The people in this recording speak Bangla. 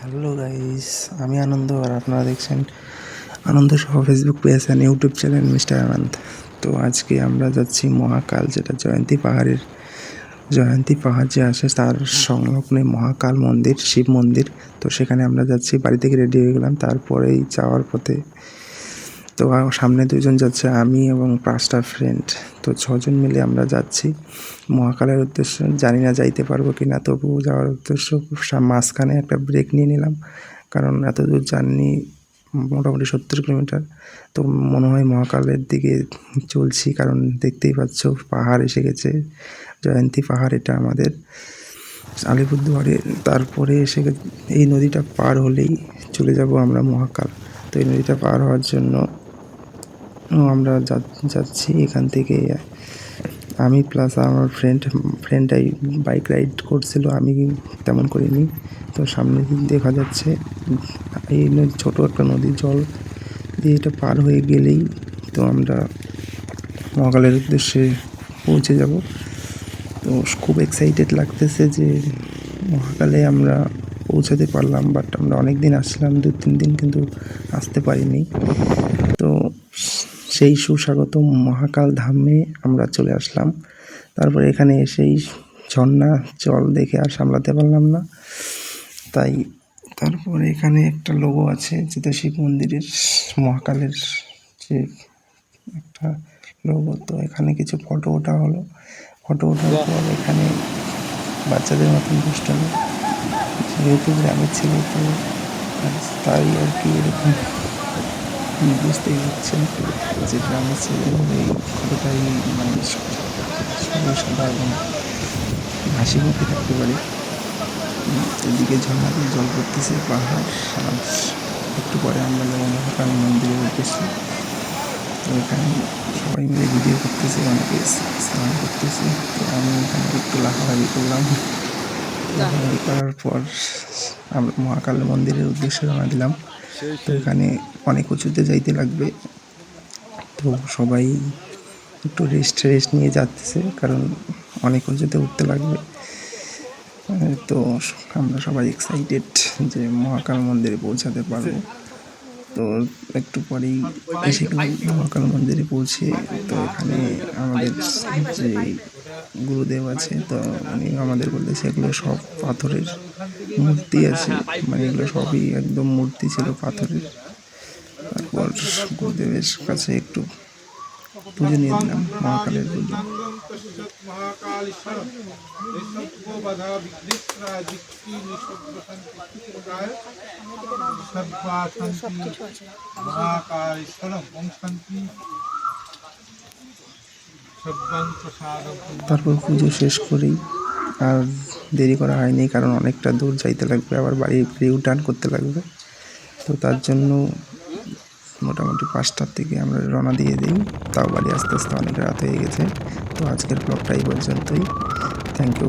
হ্যালো গাইস আমি আনন্দ, আর আপনারা দেখছেন আনন্দ সহ Facebook page and YouTube channel mister Anand তো আজকে আমরা যাচ্ছি মহাকাল, যেটা জয়ন্তী পাহাড়ের, জয়ন্তী পাহাড় যে আছে তার সংলগ্নে মহাকাল মন্দির, শিব মন্দির। তো সেখানে আমরা যাচ্ছি, বাড়ি থেকে রেডি হয়ে গেলাম। তারপরেই যাওয়ার পথে তো সামনে দুজন যাচ্ছে, আমি এবং পাঁচটা ফ্রেন্ড তো ছজন মিলে আমরা যাচ্ছি। মহাকালের উদ্দেশ্য, জানি না যাইতে পারব কি না তবুও যাওয়ার উদ্দেশ্য মাঝখানে একটা ব্রেক নিয়ে নিলাম। কারণ এত দূর জার্নি মোটামুটি সত্তর কিলোমিটার। তো মনে হয় মহাকালের দিকে চলছি, কারণ দেখতেই পাচ্ছ পাহাড় এসে গেছে। জয়ন্তী পাহাড় এটা আমাদের আলিপুরদুয়ারে। তারপরে এসে এই নদীটা পার হলেই চলে যাব আমরা মহাকাল। তো এই নদীটা পার হওয়ার জন্য আমরা যাচ্ছি এখান থেকে। আমি প্লাস আমার ফ্রেন্ড ফ্রেন্ডটাই বাইক রাইড করছিল, আমি তেমন করিনি। তো সামনে দেখা যাচ্ছে, এই ছোটো একটা নদী জল দিয়ে এটা পার হয়ে গেলেই তো আমরা মহাকালের উদ্দেশ্যে পৌঁছে যাব। তো খুব এক্সাইটেড লাগতেছে যে মহাকালে আমরা পৌঁছাতে পারলাম বাট আমরা অনেক দিন আসলাম দু তিন দিন কিন্তু আসতে পারিনি। সেই সুস্বাগত মহাকাল ধামে আমরা চলে আসলাম। তারপরে এখানে এসেই ঝর্ণা জল দেখে আর সামলাতে পারলাম না। তাই তারপরে এখানে একটা লোগো আছে যেটা শিব মন্দিরের মহাকালের যে একটা লোগো। তো এখানে কিছু ফটো ওঠা হলো। ফটো ওঠার পর এখানে বাচ্চাদের মতন দুষ্টামি যেহেতু গ্রামের ছেলে তো তাই আর কি এরকম। বুঝতেই পারছেন যে গ্রামের ছেলে হলে কতটাই মানে সরল সাদা এবং হাসি মুখে থাকতে পারে। এদিকে ঝর্ণা দিয়ে জল পড়তেছে, পাহাড় একটু পরে আমরা যাব মহাকাল মন্দিরের উদ্দেশ্যে। তো এখানে সবাই মিলে ভিডিও করতেছে, অনেকে স্নান করতেছে। তো আমি এখানে একটু লাফালাফি করলাম। লাফালাফি করার পর আমরা মহাকাল মন্দিরের উদ্দেশ্যে রওনা দিলাম। তো এখানে অনেক উঁচুতে যাইতে লাগবে। তো সবাই একটু রেস্ট রেস্ট নিয়ে যাচ্ছে, কারণ অনেক উঁচুতে উঠতে লাগবে। তো আমরা সবাই এক্সাইটেড যে মহাকাল মন্দিরে পৌঁছাতে পারব। তো একটু পরেই এসে মহাকাল মন্দিরে পৌঁছে। তো এখানে আমাদের যে গুরুদেব আছে তো উনি আমাদের বলতেছে এগুলো সব পাথরের মূর্তি আছে। মানে এগুলো সবই একদম মূর্তি ছিল পাথরের। তারপর গুরুদেবের কাছে একটু পুজো নিয়ে দিলাম মহাকালের পুজো। মহাকালীশ্বরম তারপর পুজো শেষ করি। আর দেরি করা হয়নি, কারণ অনেকটা দূর যাইতে লাগবে, আবার বাড়ি রিউটার্ন করতে লাগবে। তো তার জন্য মোটামুটি পাঁচটার থেকে আমরা রওনা দিয়ে দিই। তাও বাড়ি আস্তে আস্তে অনেক রাত হয়ে গেছে। তো আজকের ব্লগটা এই পর্যন্তই। Thank you